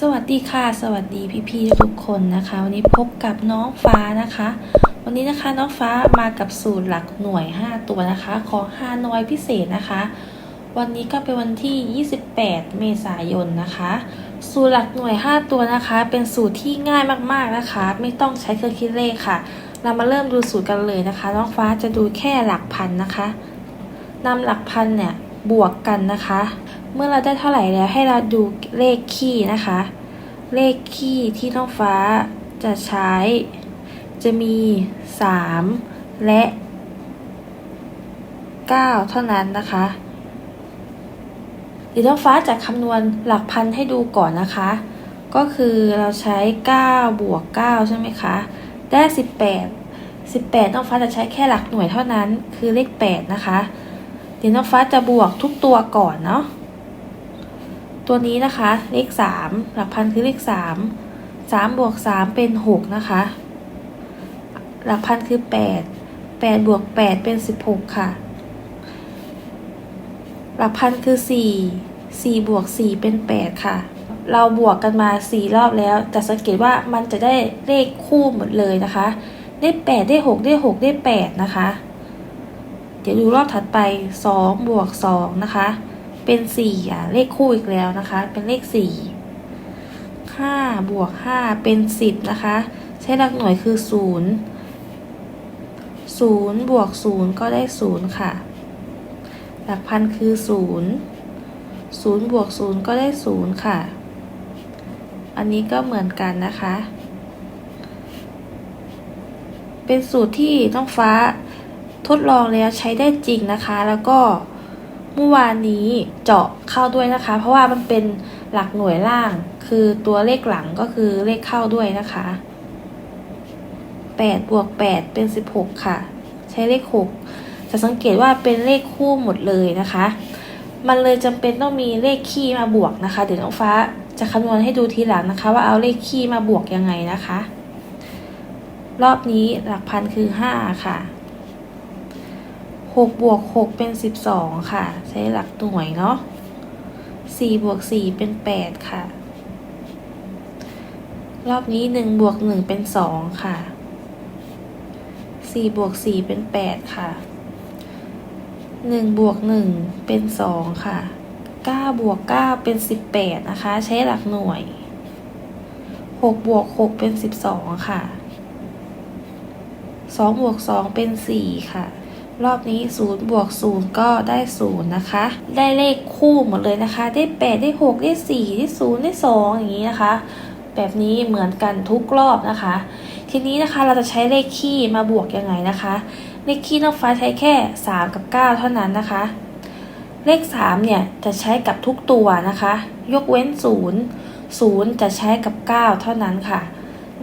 สวัสดีค่ะ สวัสดีพี่ๆทุกคนนะคะ วันนี้พบกับน้องฟ้านะคะ วันนี้นะคะน้องฟ้ามากับสูตรหลักหน่วย 5 ตัวนะคะของฮานอยพิเศษนะคะ วันนี้ก็เป็นวันที่ 28 เมษายนนะคะ สูตรหลักหน่วย 5 ตัวนะคะ เป็นสูตรที่ง่ายมากๆนะคะ ไม่ต้องใช้เครื่องคิดเลขค่ะ เรามาเริ่มดูสูตรกันเลยนะคะ น้องฟ้าจะดูแค่หลักพันนะคะนำหลักพันเนี่ยบวกกันนะคะ เมื่อเราได้เท่าไหร่แล้วให้เราดูเลขคี่นะคะ เลขคี่ที่น้องฟ้าจะใช้ จะมี 3 และ 9 เท่านั้นนะคะเดี๋ยวน้องฟ้าจะคำนวณหลักพันให้ดูก่อนนะคะ ก็คือเราใช้ 9 บวก 9 ใช่ไหมคะ ได้ 18 18 น้องฟ้าจะใช้แค่หลักหน่วยเท่านั้น คือเลข 8 นะคะ เดี๋ยวน้องฟ้าจะบวกทุกตัวก่อนเนาะ ตัวนี้นะคะเลข3หลักพันคือเลข3 3บวก3เป็น6นะคะ หลักพันคือ8 8บวก8เป็น16ค่ะ หลักพันคือ4 4บวก4เป็น8ค่ะ เราบวกกันมา4รอบแล้วแต่สังเกตว่ามันจะได้เลขคู่หมดเลยนะคะ ได้8ได้6ได้6ได้8นะคะ เดี๋ยวดูรอบถัดไป2บวก2นะคะ เป็น4อะเลขคู่อีกแล้วนะคะ เป็นเลข4 5บวก5เป็น10นะคะ ใช้หลักหน่วยคือ0 0บวก0ก็ได้0ค่ะ หลักพันคือ0 0บวก0ก็ได้0ค่ะ อันนี้ก็เหมือนกันนะคะ เป็นสูตรที่น้องฟ้าทดลองแล้วใช้ได้จริงนะคะ แล้วก็ เมื่อวานนี้เจาะเข้าด้วยนะคะ เพราะว่ามันเป็นหลักหน่วยล่าง คือตัวเลขหลังก็คือเลขเข้าด้วยนะคะ8บวก8เป็น 16 ค่ะ ใช้เลข 6 จะสังเกตว่าเป็นเลขคู่หมดเลยนะคะ มันเลยจำเป็นต้องมีเลขคี่มาบวกนะคะ เดี๋ยวน้องฟ้าจะคำนวณให้ดูทีหลังนะคะ ว่าเอาเลขคี่มาบวกยังไงนะคะ รอบนี้หลักพันคือ 5 ค่ะ 6บวก6เป็น 12 ค่ะ ใช้หลักหน่วยเนาะ4บวก4เป็น 8 ค่ะ รอบนี้1บวก1เป็น 2 ค่ะ4บวก4เป็น 8 ค่ะ1บวก1เป็น 2 ค่ะ9บวก9เป็น 18 นะคะ ใช้หลักหน่วย6บวก6เป็น 12 ค่ะ2บวก2เป็น 4 ค่ะ รอบนี้ 0 บวก 0 ก็ได้ 0 นะคะ ได้เลขคู่หมดเลยนะคะ ได้ 8 ได้ 6 ได้ 4 ได้ 0 ได้ 2 อย่างนี้นะคะ แบบนี้เหมือนกันทุกรอบนะคะ ทีนี้นะคะเราจะใช้เลขคี่มาบวกยังไงนะคะ เลขคี่น้องฟ้าใช้แค่ 3 กับ 9 เท่านั้นนะคะ เลข 3 เนี่ยจะใช้กับทุกตัวนะคะ ยกเว้น 0 0 จะใช้กับ 9 เท่านั้นค่ะ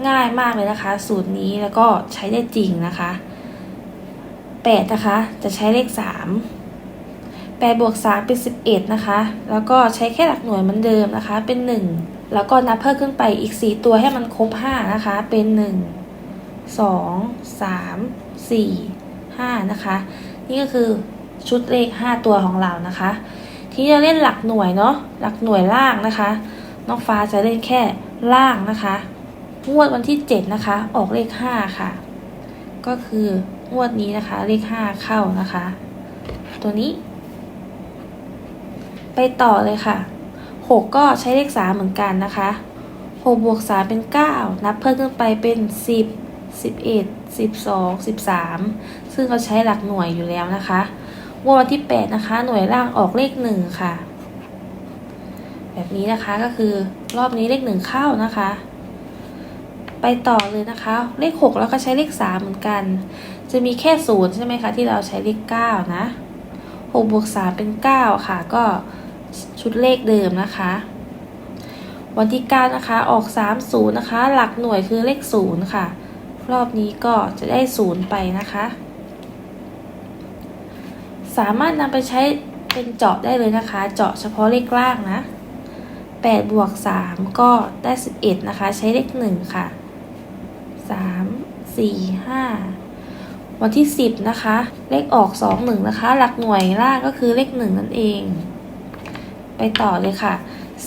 ง่ายมากเลยนะคะ สูตรนี้แล้วก็ใช้ได้จริงนะคะ 8 นะคะ จะใช้เลข 3 8บวก3เป็น 11 นะคะ แล้วก็ใช้แค่หลักหน่วยเหมือนเดิมนะคะ เป็น 1 แล้วก็นับเพิ่มขึ้นไปอีก 4 ตัวให้มันครบ 5 นะคะ เป็น 1 2 3 4 5 นะคะ นี่ก็คือชุดเลข 5 ตัวของเรานะคะ ทีนี้เราเล่นหลักหน่วยเนาะ หลักหน่วยล่างนะคะ น้องฟ้าจะเล่นแค่ล่างนะคะ งวดวันที่ 7 นะคะ ออกเลข 5 ค่ะ ก็คืองวดนี้นะคะ เลข5เข้านะคะ ตัวนี้ ไปต่อเลยค่ะ6ก็ใช้เลข3เหมือนกันนะคะ6บวก3เป็น9นับเพิ่มขึ้นไปเป็น10 11 12 13ซึ่งเราใช้หลักหน่วยอยู่แล้วนะคะงวดวันที่8นะคะ หน่วยล่างออกเลข1ค่ะ แบบนี้นะคะก็คือรอบนี้เลข1เข้านะคะ ไปต่อเลยนะคะ เลข 6 แล้วก็ใช้เลข 3 เหมือนกัน จะมีแค่ศูนย์ใช่ไหมคะ ที่เราใช้เลข 9 นะ6บวก3เป็น 9 ค่ะ ก็ชุดเลขเดิมนะคะ วันที่ 9 นะคะ ออก 30 นะคะ หลักหน่วยคือเลข 0 ค่ะ รอบนี้ก็จะได้ 0 ไปนะคะ สามารถนำไปใช้เป็นเจาะได้เลยนะคะ เจาะเฉพาะเลขล่างนะ8บวก3ก็ได้ 11 นะคะ ใช้เลข 1 ค่ะ 3 4 5 วันที่ 10 นะคะ เลขออก 2 1 นะคะ หลักหน่วยล่างก็คือเลข 1 นั่นเอง ไปต่อเลยค่ะ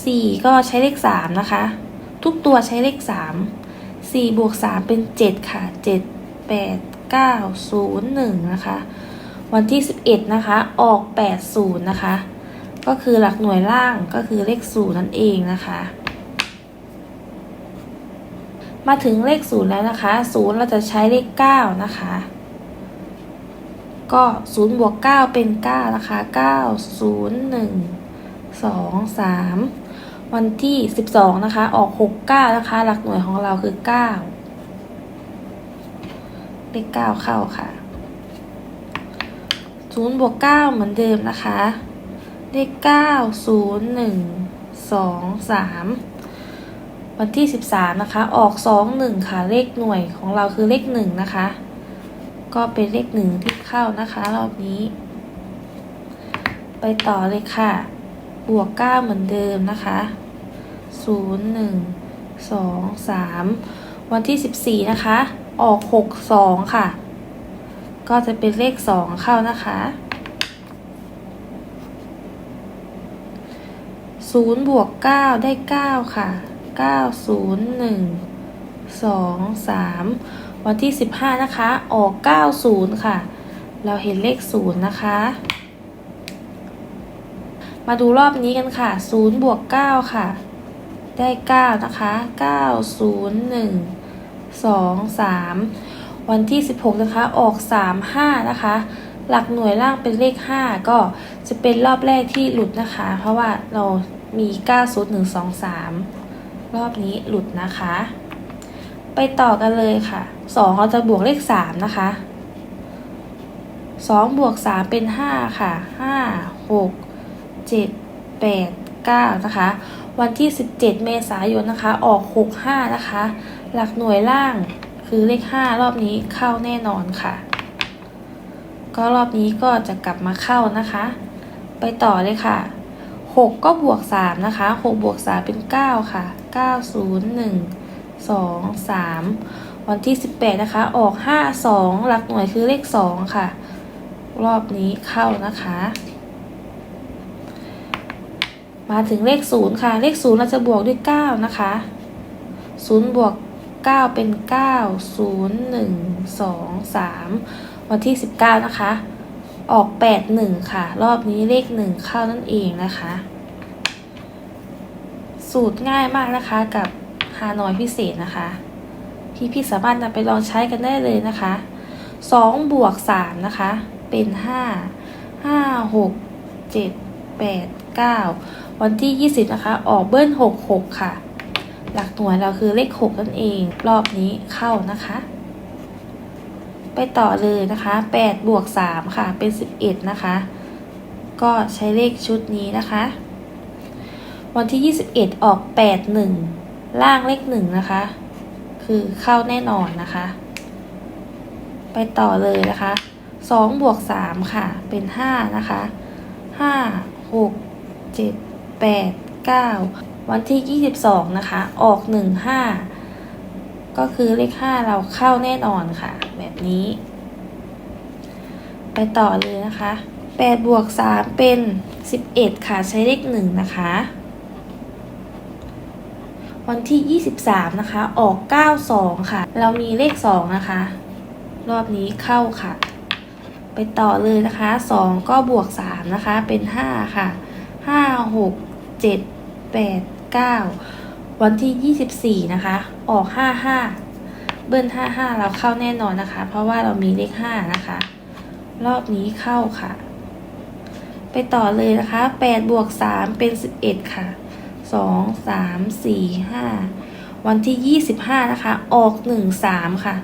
สี่ก็ใช้เลขสามนะคะ ทุกตัวใช้เลขสามสี่บวกสามเป็นเจ็ดค่ะเจ็ดแปดเก้าศูนย์หนึ่งนะคะ วันที่สิบเอ็ดนะคะ ออกแปดศูนย์นะคะ ก็คือหลักหน่วยล่างก็คือเลขศูนย์นั่นเองนะคะ มาถึงเลขศูนย์แล้วนะคะศูนย์เราจะใช้เลขเก้านะคะ ก็ศูนย์บวกเก้าเป็นเก้านะคะเก้าศูนย์หนึ่งสองสามวันที่สิบสองนะคะ ออกหกเก้านะคะ หลักหน่วยของเราคือเก้าเลขเก้าเข้าค่ะศูนย์บวกเก้าเหมือนเดิมนะคะ เลขเก้าศูนย์หนึ่งสองสาม วันที่สิบสามนะคะ ออกสองหนึ่งค่ะ เลขหน่วยของเราคือเลขหนึ่งนะคะ ก็เป็นเลขหนึ่งที่เข้านะคะ รอบนี้ ไปต่อเลยค่ะ บวกเก้าเหมือนเดิมนะคะศูนย์หนึ่งสองสามวันที่สิบสี่นะคะ ออกหกสองค่ะ ก็จะเป็นเลขสองเข้านะคะศูนย์บวกเก้าได้เก้าค่ะ 9 0 1 2 3 วันที่ 15 นะคะ ออก 90 ค่ะ เราเห็นเลข 0 นะคะ มาดูรอบนี้กันค่ะ 0 บวก 9 ค่ะ ได้ 9 นะคะ 9 0 1 2 3 วันที่ 16 นะคะ ออก 3 5 นะคะ หลักหน่วยล่างเป็นเลข 5 ก็จะเป็นรอบแรกที่หลุดนะคะ เพราะว่าเรามี 9 0 1 2 3 รอบนี้หลุดนะคะ ไปต่อกันเลยค่ะสองเราจะบวกเลขสามนะคะสองบวกสามเป็นห้าค่ะห้าหกเจ็ดแปดเก้านะคะ วันที่สิบเจ็ดเมษายนนะคะ ออกหกห้านะคะ หลักหน่วยล่างคือเลขห้ารอบนี้เข้าแน่นอนค่ะ ก็รอบนี้ก็จะกลับมาเข้านะคะ ไปต่อเลยค่ะหกก็บวกสามนะคะหกบวกสามเป็นเก้าค่ะ เก้าศูนย์หนึ่งสองสามวันที่สิบแปดนะคะ ออกห้าสองหลักหน่วยคือเลขสองค่ะ รอบนี้เข้านะคะ มาถึงเลขศูนย์ค่ะ เลขศูนย์เราจะบวกด้วยเก้านะคะศูนย์บวกเก้าเป็นเก้าศูนย์หนึ่งสองสามวันที่สิบเก้านะคะออกแปดหนึ่งค่ะ รอบนี้เลขหนึ่งเข้านั่นเองนะคะ สูตรง่ายมากนะคะกับฮานอยพิเศษนะคะ พี่พี่ๆสามารถนำไปลองใช้กันได้เลยนะคะสองบวกสามนะคะ เป็นห้าห้าหกเจ็ดแปดเก้าวันที่ยี่สิบนะคะ ออกเบิ้ลหกหกค่ะ หลักหน่วยเราคือเลขหกนั่นเองรอบนี้เข้านะคะ ไปต่อเลยนะคะแปดบวกสามค่ะเป็นสิบเอ็ดนะคะ ก็ใช้เลขชุดนี้นะคะ วันที่ยี่สิบเอ็ดออกแปดหนึ่งล่างเลขหนึ่งนะคะ คือเข้าแน่นอนนะคะ ไปต่อเลยนะคะสองบวกสามค่ะ เป็นห้านะคะห้าหกเจ็ดแปดเก้าวันที่ยี่สิบสองนะคะ ออกหนึ่งห้าก็คือเลขห้าเราเข้าแน่นอนค่ะ แบบนี้ ไปต่อเลยนะคะแปดบวกสามเป็นสิบเอ็ดค่ะ ใช้เลขหนึ่งนะคะ วันที่ 23 นะคะ ออก 92 ค่ะ เรามีเลข 2 นะคะ รอบนี้เข้าค่ะ ไปต่อเลยนะคะ 2 ก็บวก 3 นะคะ เป็น 5 ค่ะ 5 6 7 8 9 วันที่ 24 นะคะ ออก 55 เบิ้ล 55 เราเข้าแน่นอนนะคะ เพราะว่าเรามีเลข 5 นะคะ รอบนี้เข้าค่ะ ไปต่อเลยนะคะ 8 บวก 3 เป็น 11 ค่ะ สองสามสี่ห้าวันที่ยี่สิบห้านะคะ ออกหนึ่งสามค่ะ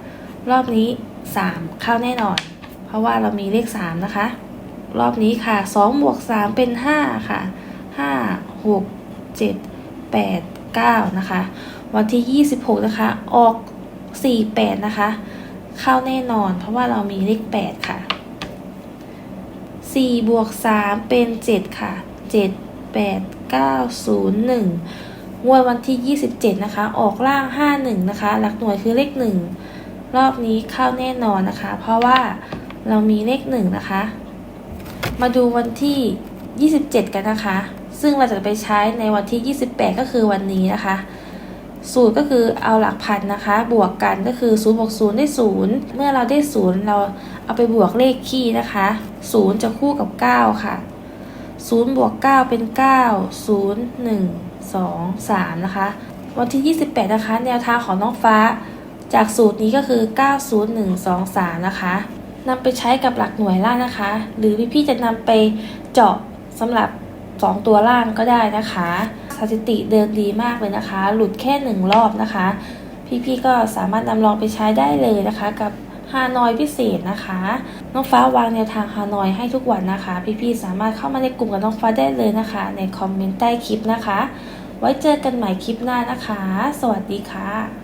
รอบนี้สามเข้าแน่นอน เพราะว่าเรามีเลขสามนะคะ รอบนี้ค่ะสองบวกสามเป็นห้าค่ะห้าหกเจ็ดแปดเก้านะคะ วันที่ยี่สิบหกนะคะ ออกสี่แปดนะคะ เข้าแน่นอน เพราะว่าเรามีเลขแปดค่ะสี่บวกสามเป็นเจ็ดค่ะเจ็ดแปด เก้าศูนย์หนึ่งงวดวันที่ยี่สิบเจ็ดนะคะ ออกล่างห้าหนึ่งนะคะ หลักหน่วยคือเลขหนึ่งรอบนี้เข้าแน่นอนนะคะ เพราะว่าเรามีเลขหนึ่งนะคะ มาดูวันที่ยี่สิบเจ็ดกันนะคะ ซึ่งเราจะไปใช้ในวันที่ 28 ก็คือวันนี้นะคะสูตรก็คือเอาหลักพันนะคะ บวกกันก็คือ0บวก0ได้0เมื่อเราได้0เราเอาไปบวกเลขคี่นะคะ0จะคู่กับ 9 ค่ะ 0บวก9เป็น 9 0 1 2 3 นะคะ วันที่ 28 นะคะ แนวทางของน้องฟ้า จากสูตรนี้ก็คือ 90123 นะคะนำไปใช้กับหลักหน่วยล่างนะคะ หรือพี่ๆจะนำไปเจาะสำหรับ 2 ตัวล่างก็ได้นะคะ สถิติเดินดีมากเลยนะคะ หลุดแค่ 1 รอบนะคะ พี่ๆก็สามารถนำลองไปใช้ได้เลยนะคะกับ ฮานอยพิเศษนะคะ น้องฟ้าวางแนวทางฮานอยให้ทุกวันนะคะ พี่ๆสามารถเข้ามาในกลุ่มกับน้องฟ้าได้เลยนะคะ ในคอมเมนต์ใต้คลิปนะคะ ไว้เจอกันใหม่คลิปหน้านะคะ สวัสดีค่ะ